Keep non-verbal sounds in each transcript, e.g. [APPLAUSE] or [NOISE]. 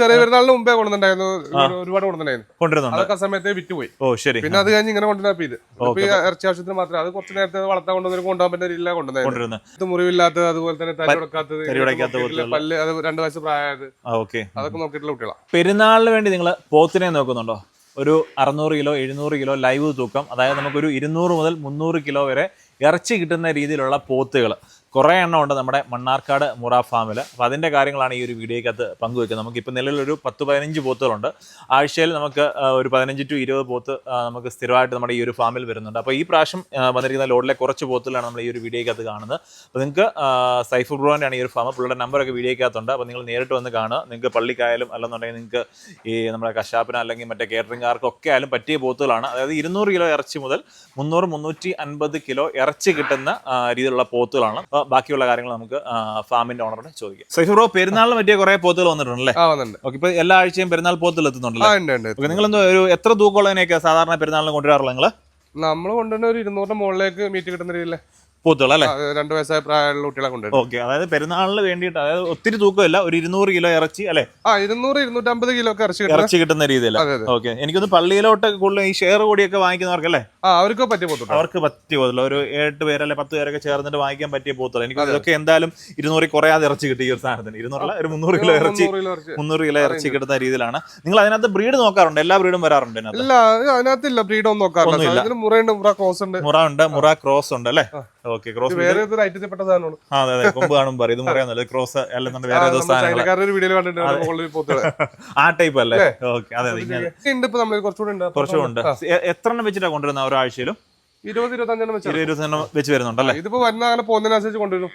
ചെറിയ പെരുന്നാളിന് മുമ്പേ കൊണ്ടുണ്ടായിരുന്നു ഒരുപാട് കൊണ്ടുണ്ടായിരുന്നു കൊണ്ടുവരുന്നുണ്ട് അതൊക്കെ സമയത്തെ വിറ്റുപോയി ഓ ശരി. പിന്നെ അത് കഴിഞ്ഞ് ഇങ്ങനെ കൊണ്ടുവന്നപ്പോ ഇത്. ഇറച്ചി ആവശ്യത്തിന് മാത്രമേ അത് കുറച്ച് നേരത്തെ വളർത്താൻ കൊണ്ടുവന്നൊരു കൊണ്ടുപോകാൻ പറ്റുന്ന രീതിയിലാണ് കൊണ്ടുവന്നത്. മുറിവില്ലാത്തത് അതുപോലെ തന്നെ തരി ഉടക്കാത്ത നോക്കിയിട്ടില്ല, പല്ല് അത് രണ്ട് വയസ്സ് പ്രായമായത്. ഓക്കെ. അതൊക്കെ നോക്കിയിട്ടുള്ള കുട്ടികളാണ് പെരുന്നാളിന് വേണ്ടി നിങ്ങൾ പോത്തിനെ നോക്കുന്നുണ്ടോ? ഒരു അറുന്നൂറ് കിലോ എഴുന്നൂറ് കിലോ ലൈവ് തൂക്കം. അതായത് നമുക്കൊരു ഇരുന്നൂറ് മുതൽ മുന്നൂറ് കിലോ വരെ ഇറച്ചി കിട്ടുന്ന രീതിയിലുള്ള പോത്തുകൾ. കുറേ എണ്ണം ഉണ്ട് നമ്മുടെ മണ്ണാർക്കാട് മുറ ഫാമിൽ അപ്പോൾ അതിന്റെ കാര്യങ്ങളാണ് ഈ ഒരു വീഡിയോക്കകത്ത് പങ്കുവെക്കുന്നത്. നമുക്കിപ്പോൾ നിലവിലൊരു പത്ത് പതിനഞ്ച് പോത്തുകളുണ്ട് ആഴ്ചയിൽ നമുക്ക് ഒരു പതിനഞ്ച് ടു ഇരുപത് പോത്ത് നമുക്ക് സ്ഥിരമായിട്ട് നമ്മുടെ ഈ ഒരു ഫാമിൽ വരുന്നുണ്ട്. അപ്പോൾ ഈ പ്രാവശ്യം വന്നിരിക്കുന്ന ലോഡിലെ കുറച്ച് പോത്തുകളാണ് നമ്മൾ ഈ ഒരു വീഡിയോയ്ക്കകത്ത് കാണുന്നത്. അപ്പോൾ നിങ്ങൾക്ക് സൈഫുർ ബ്രോന്റെ ആണ് ഈ ഒരു ഫാം പുള്ളിയുടെ നമ്പറൊക്കെ വീഡിയോയ്ക്കകത്തുണ്ട്. അപ്പോൾ നിങ്ങൾ നേരിട്ട് വന്ന് കാണുക. നിങ്ങൾക്ക് പള്ളിക്കായാലും അല്ലെന്നുണ്ടെങ്കിൽ നിങ്ങൾക്ക് ഈ നമ്മുടെ കശാപ്പിന് അല്ലെങ്കിൽ മറ്റേ കേറ്ററിംഗുകാർക്കൊക്കെ ആയാലും പറ്റിയ പോത്തുകളാണ് അതായത് ഇരുന്നൂറ് കിലോ ഇറച്ചി മുതൽ മുന്നൂറ് മുന്നൂറ്റി അൻപത് കിലോ ഇറച്ചി കിട്ടുന്ന രീതിയിലുള്ള പോത്തുകളാണ് അപ്പോൾ ബാക്കിയുള്ള കാര്യങ്ങൾ നമുക്ക് ഫാമിന്റെ ഓണറോട് ചോദിക്കാം. സൈഫ് ബ്രോ പെരുന്നാളിന് പറ്റിയ കുറെ പോത്തുകൾ വന്നിട്ടുണ്ടല്ലേ? ഓക്കെ ഇപ്പൊ എല്ലാ ആഴ്ചയും പെരുന്നാൾ പോത്തുകൾ എത്തുന്നുണ്ടല്ലോ? നിങ്ങൾ എന്തോ ഒരു എത്ര തൂക്കമുള്ളതിനൊക്കെ സാധാരണ പെരുന്നാളിന് കൊണ്ടുവരാറുള്ള നിങ്ങൾ നമ്മൾ കൊണ്ടുവന്ന ഒരു ഇരുന്നൂറിന്റെ മുകളിലേക്ക് മീറ്റ് കിട്ടുന്ന രീതിയിൽ പോത്തുകൾ അല്ലേ? രണ്ട് വയസ്സായ പ്രായമുള്ള കുട്ടികളെ കൊണ്ടുവരും ഓക്കെ അതായത് പെരുന്നാളിന് വേണ്ടിയിട്ട് അതായത് ഒത്തിരി തൂക്കമില്ല ഒരു ഇരുന്നൂറ് കിലോ ഇറച്ചി അല്ലെ? ആ ഇരുന്നൂറ് ഇരുന്നൂറ്റമ്പത് കിലോ ഒക്കെ ഇറച്ചി കിട്ടുന്ന ഇറച്ചി കിട്ടുന്ന രീതിയിൽ. ഓക്കെ എനിക്കൊന്ന് പള്ളിയിലോട്ട് കൂടുതൽ ഈ ഷെയർ കൂടിയൊക്കെ വാങ്ങിക്കുന്നവർക്കല്ലേ അവർക്ക് പറ്റിയ പോത്തുണ്ട്? അവർക്ക് പറ്റിയ പോതല്ല ഒരു എട്ട് പേരല്ലെ പത്ത് പേരൊക്കെ ചേർന്നിട്ട് വാങ്ങിക്കാൻ പറ്റിയ പോത്തല്ല എനിക്ക് അതൊക്കെ എന്തായാലും ഇരുന്നൂറിൽ കുറയാതെ ഇറച്ചി കിട്ടി ഈ ഒരു സാധനത്തിന്. ഇരുന്നൂറല്ല ഒരു മുന്നൂറ് കിലോ ഇറച്ചി മുന്നൂറ് കിലോ ഇറച്ചി. കിട്ടുന്ന രീതിയിലാണ്. നിങ്ങൾ അതിനകത്ത് ബ്രീഡ് നോക്കാറുണ്ട്? എല്ലാ ബ്രീഡും വരാറുണ്ട് അതിനകത്ത് ഇല്ല ബ്രീഡ് ഒന്നും നോക്കാറില്ല. മുറയുണ്ട് മുറ ക്രോസ് ഉണ്ട്. മുറ ഉണ്ട് മുറ ക്രോസ് ഉണ്ട് അല്ലേ? ഓക്കെ ക്രോസ് വേറെ ഒരു ഐറ്റത്തിൽ പെട്ട സാധനമാണ്. അതെ അതെ. കൊമ്പ് കാണുമ്പോൾ പറയും. ഇത് മുറയൊന്നുമല്ല ക്രോസ് അല്ലെന്നുണ്ട് വേറെ സാധനങ്ങൾ ആ ടൈപ്പ് [LAUGHS] അല്ലേ? ഓക്കെ അതെ അതെ ഇങ്ങനെ. ഉണ്ട് കുറച്ചുകൂടെ ഉണ്ട്. എത്ര എണ്ണം വെച്ചിട്ടാണ് കൊണ്ടുവരുന്ന ആഴ്ചയിലും ഇരുപത് ഇരുപത്തഞ്ചെണ്ണം വെച്ചാൽ ഇരുപത് ഇരുപത് എണ്ണം വെച്ച് വരുന്നുണ്ടല്ലേ ഇതിപ്പോ വരുന്ന അങ്ങനെ പോകുന്നതിനനുസരിച്ച് കൊണ്ടുവരും.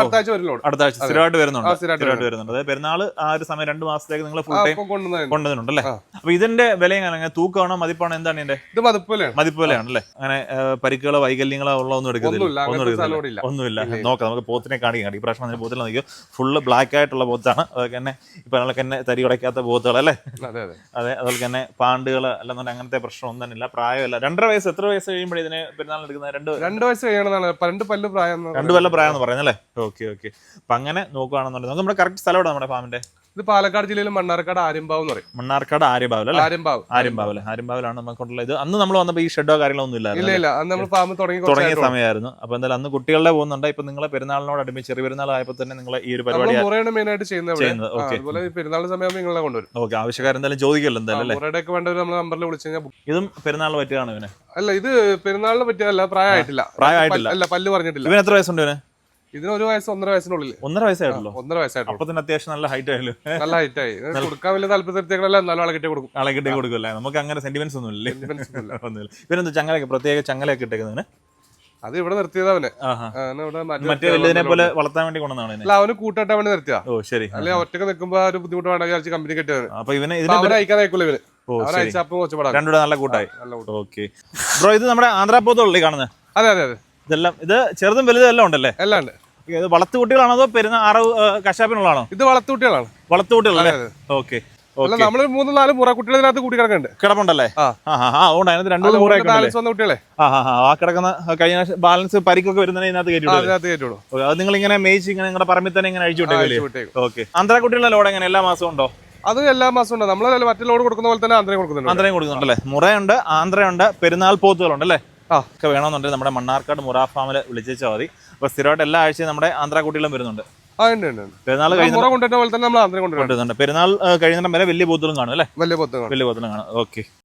അടുത്ത ആഴ്ച വരില്ലോ അടുത്ത ആഴ്ച സ്ഥിരമായിട്ട് വരുന്നുണ്ട്. സ്ഥിരമായിട്ട് വരുന്നുണ്ട്. അതായത് പെരുന്നാൾ ആ ഒരു സമയം രണ്ട് മാസത്തേക്ക് നിങ്ങൾ ഫുൾ ടൈം ഇപ്പൊ അല്ലേ അപ്പൊ ഇതിന്റെ വില എങ്ങനെ തൂക്കമാണോ മതിപ്പാണോ? എന്താണ് ഇതിന്റെ? ഇത് മതിപ്പ് വിലയാണ് അല്ലേ? അങ്ങനെ പരിക്കുകളോ വൈകല്യങ്ങളോ ഉള്ള ഒന്നും എടുക്കുന്നില്ല ഒന്നുമില്ല ഒന്നും എടുക്കുന്നില്ല ഒന്നുമില്ല. നോക്കാം നമുക്ക് പോത്തിനെ കാണിക്കാം. ഈ പ്രാവശ്യം അതിന് പോത്തിനെ നോക്കിയോ ഫുള്ള് ബ്ലാക്ക് ആയിട്ടുള്ള പോത്താണ്. അതൊക്കെ തന്നെ ഇപ്പൊ നമ്മളൊക്കെ തന്നെ തരി ഉടയ്ക്കാത്ത പോത്തുകൾ അല്ലേ? അതെ അതെ. അതെ അതുപോലെ തന്നെ പാണ്ടുകൾ അല്ലെന്നുണ്ടെങ്കിൽ അങ്ങനത്തെ പ്രശ്നം ഒന്നും ഇല്ല. പ്രായമല്ല. രണ്ടര വയസ്സ് എത്ര വയസ്സ് കഴിയുമ്പോൾ ഇതിനെ പെരുന്നാൾ എടുക്കുന്നത്? രണ്ട് രണ്ട് വയസ്സ് കഴിയണമെന്നാണ്. രണ്ട് പല്ല് പ്രായം രണ്ട് പല്ല് പ്രായം എന്ന് പറയുന്നല്ലേ ഓക്കെ ഓക്കെ. അപ്പൊ അങ്ങനെ നോക്കുകയാണെന്നുണ്ടെങ്കിൽ നമുക്ക് നമ്മുടെ കറക്റ്റ് സ്ഥലം എവിടെ നമ്മുടെ ഫാമിന്റെ ഇത് പാലക്കാട് ജില്ലയിൽ മണ്ണാർക്കാട് ആര്യമ്പാവ് എന്ന് പറയും. മണ്ണാർക്കാട് അല്ലേ? ആര്യമ്പാവ്. ആര്യമ്പാവിൽ ആര്യമ്പാവിലാണ് നമുക്കുള്ള ഇത്. അന്ന് നമ്മൾ വന്നപ്പോൾ ഈ ഷെഡോ കാര്യങ്ങളൊന്നും ഇല്ല ഇല്ല. അന്ന് നമ്മൾ ഫാം തുടങ്ങി തുടങ്ങിയ. സമയമായിരുന്നു അപ്പൊ എന്തായാലും അന്ന് കുട്ടികളുടെ പോകുന്നുണ്ട്. ഇപ്പൊ നിങ്ങളെ പെരുന്നാളിനോട് അടുപ്പിച്ച് ചെറിയ പെരുന്നാൾ ആയപ്പോൾ തന്നെ നിങ്ങൾ ഈ ഒരു പരിപാടി മുറയാണ് മെയിൻ ആയിട്ട് ചെയ്യുന്നത് ഇവിടെ. ഓക്കെ. അതുപോലെ പെരുന്നാൾ സമയം നിങ്ങളെ കൊണ്ടുവരും. ഓക്കെ. ചോദിക്കല്ലോ എന്തായാലും അല്ലേ? മുറയുടെ ഒക്കെ വേണ്ടവർ നമ്മൾ നമ്പറിൽ വിളിച്ചു കഴിഞ്ഞാൽ ഇതും പെരുന്നാൾ പറ്റിയതാണ് ഇവന്? അല്ല ഇത് പെരുന്നാളിന് പറ്റിയതല്ല പ്രായമായിട്ടില്ല. പ്രായമായിട്ടില്ല. അല്ല പല്ല് പറഞ്ഞിട്ടില്ല. ഇവന് എത്ര വയസ്സുണ്ട് ഇവന്? ഇതിന് ഒരു വയസ്സ് ഒന്നര വയസ്സിനുള്ളിൽ ഒന്നര വയസ്സായിട്ടുള്ളൂ? ഒന്നര വയസ്സായിട്ടുള്ളൂ. അപ്പൊ തന്നെ അത്യാവശ്യം നല്ല ഹൈറ്റ് ആയാലും നല്ല ഹൈറ്റ് ആയി. കൊടുക്കാൻ വലിയ താല്പര്യത്തിലല്ല നല്ല ആളെ കിട്ടി കൊടുക്കും. ആളെ കിട്ടി കൊടുക്കില്ല നമുക്ക് അങ്ങനെ സെന്റിമെന്റ്സ് ഒന്നും ഇല്ല? [LAUGHS] ഒന്നുമില്ല. ഇവരെന്താ ചങ്ങലൊക്കെ പ്രത്യേക ചങ്ങലൊക്കെ ഇട്ടേക്കുന്നതിന് അത് ഇവിടെ നിർത്തിയത് അവനെ. മാറ്റി. വലിയതിനെ പോലെ വളർത്താൻ വേണ്ടി കൊണ്ടുവന്നാണ് അല്ല അവന് കൂട്ടായിട്ട് വേണ്ടി നിർത്തിയാ. ഓ ശരി. അല്ലെ ഒറ്റയ്ക്ക് നിൽക്കുമ്പോ ആ ഒരു ബുദ്ധിമുട്ട് വേണ്ട വിചാരിച്ച് കമ്പനി കെട്ടിയത് അപ്പൊ ഇവന് അവനെ അയക്കാൻ ശരി. അയച്ച കൊച്ചുപാടാ രണ്ടുകൂടെ നല്ല കൂട്ടായി. ബ്രോ ഇത് നമ്മുടെ ആന്ധ്രാപോത്തുള്ളി കാണുന്നത് അതെ അതെ അതെ. ഇതെല്ലാം ഇത് ചെറുതും വലുതും എല്ലാം ഉണ്ടല്ലേ? എല്ലാം ഉണ്ട്. ഇത് വളർത്തു കുട്ടികളാണോ അതോ പെരുന്ന അറവ് കശാപ്പിനുള്ളതാണോ? ഇത് വളർത്തുകുട്ടികളാണ് വളർത്തു കുട്ടികളല്ലേ? അതെ, ഓക്കെ നമ്മൾ മൂന്ന് നാല് മുറ കുട്ടികൾ ഇതിനകത്ത് കൂടി കിടക്കുന്നുണ്ട് കിടപ്പുണ്ടല്ലേ അതുകൊണ്ട് അതിനകത്ത് രണ്ടു മൂന്ന് ബാലൻസ് വന്ന കുട്ടികളെ. ആ കിടക്കുന്ന കഴിഞ്ഞ ബാലൻസ് പരിക്കൊക്കെ വരുന്നതിന് ഇതിനകത്ത് ആ, കയറ്റി അതിനകത്ത് കയറ്റുള്ളൂ അത് നിങ്ങൾ ഇങ്ങനെ മേയിച്ച് ഇങ്ങനെ നിങ്ങളുടെ പറമ്പിൽ തന്നെ ഇങ്ങനെ അഴിച്ചു വിട്ടേക്കല്ലേ വിട്ടേക്കും. ഓക്കെ. ആന്ധ്ര കുട്ടികളുടെ ലോഡ് എങ്ങനെ? എല്ലാ മാസവും ഉണ്ടോ? അത് എല്ലാ മാസവും ഉണ്ട്. നമ്മളെ മറ്റേ ലോഡ് കൊടുക്കുന്ന പോലെ തന്നെ ആന്ധ്രയും കൊടുക്കുന്നുണ്ട്. ആന്ധ്രയും കൊടുക്കുന്നുണ്ടല്ലേ മുറയുണ്ട് ആന്ധ്രയുണ്ട് പെരുന്നാൾ പോത്തുകളുണ്ടല്ലേ ആ. ഒക്കെ വേണമെന്നുണ്ടെങ്കിൽ നമ്മുടെ മണ്ണാർക്കാട് മുറ ഫാമിൽ വിളിച്ചാൽ മതി. അപ്പോൾ സ്ഥിരമായിട്ട് എല്ലാ ആഴ്ചയും നമ്മുടെ ആന്ധ്ര കുട്ടികളും വരുന്നുണ്ട്. പെരുന്നാൾ കഴിഞ്ഞ പെരുന്നാൾ കഴിഞ്ഞ കഴിയുന്നിടം വരെ വലിയ പോത്തുകളും കാണും അല്ലേ? വലിയ പോത്തുകളും കാണും. ഓക്കെ.